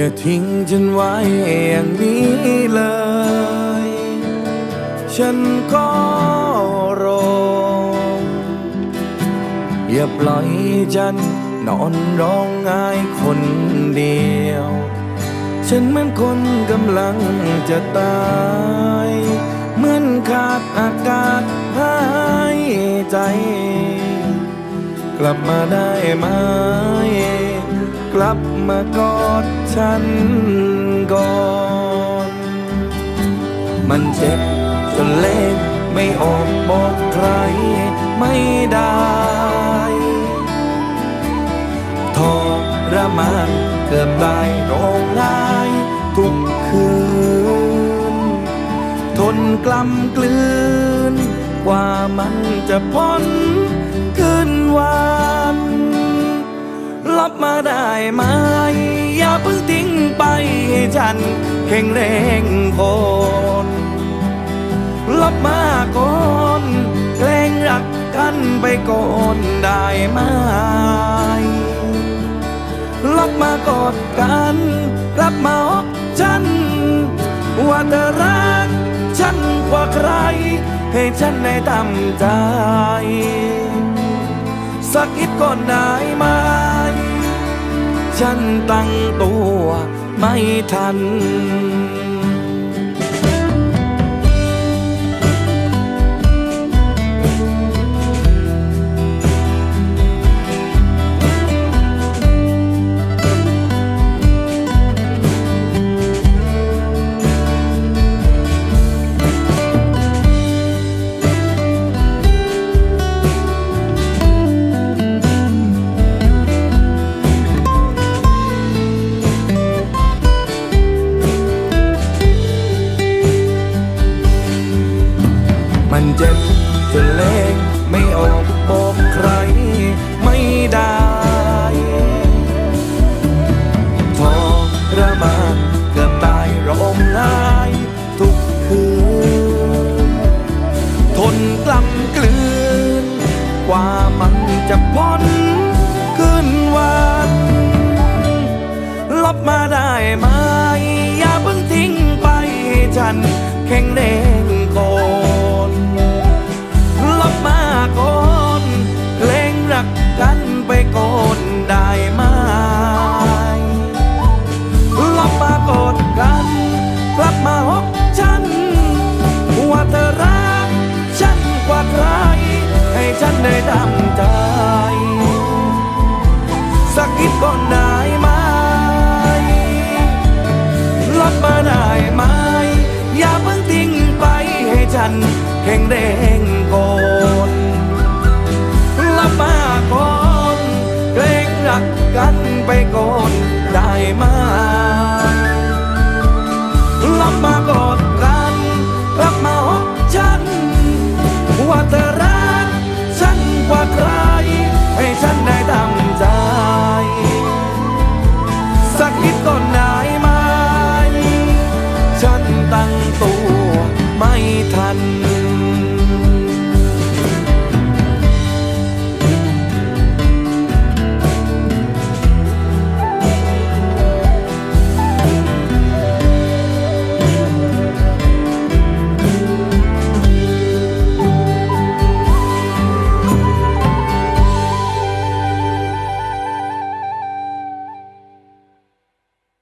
อย่าทิ้งฉันไว้อย่างนี้เลย ฉันก็รอ อย่าปล่อยฉันนอนร้องไห้คนเดียว ฉันเหมือนคนกำลังจะตาย เหมือนขาดอากาศหายใจ กลับมาได้ไหม ลับมากอดฉันก่อน มันเจ็บจนเล่นไม่ออกบอกใครไม่ได้ทรมานเกือบตายร้องไห้ทุกคืน ทนกล้ำกลืน กว่ามันจะพ้นคืนวัน รับมาได้ไหม อย่าเพิ่งทิ้งไปให้ฉันแข็งแรงก่อนรับมาก่อนแกล้งรักกันไปก่อนได้ไหมรับมากอดกันรับมาอกฉัน ว่าเธอรักฉันกว่าใคร ให้ฉันได้ทำใจสักนิดก่อนได้ไหม ฉันตั้งตัวไม่ทัน มันเจ็บจนเล่งไม่ออกบอกใครไม่ได้ทรมานเกือบตายร้องไห้ทุกคืน ทนกล้ำกลืน กว่ามันจะพ้นคืนวันรับมาได้ไหมอย่าเพิ่งทิ้งไปฉันแข็งแรง ฉันเข่งเร่งก่อนละมาก่อนเกรงรักกันไปก่อนได้ไหมละมาก่อน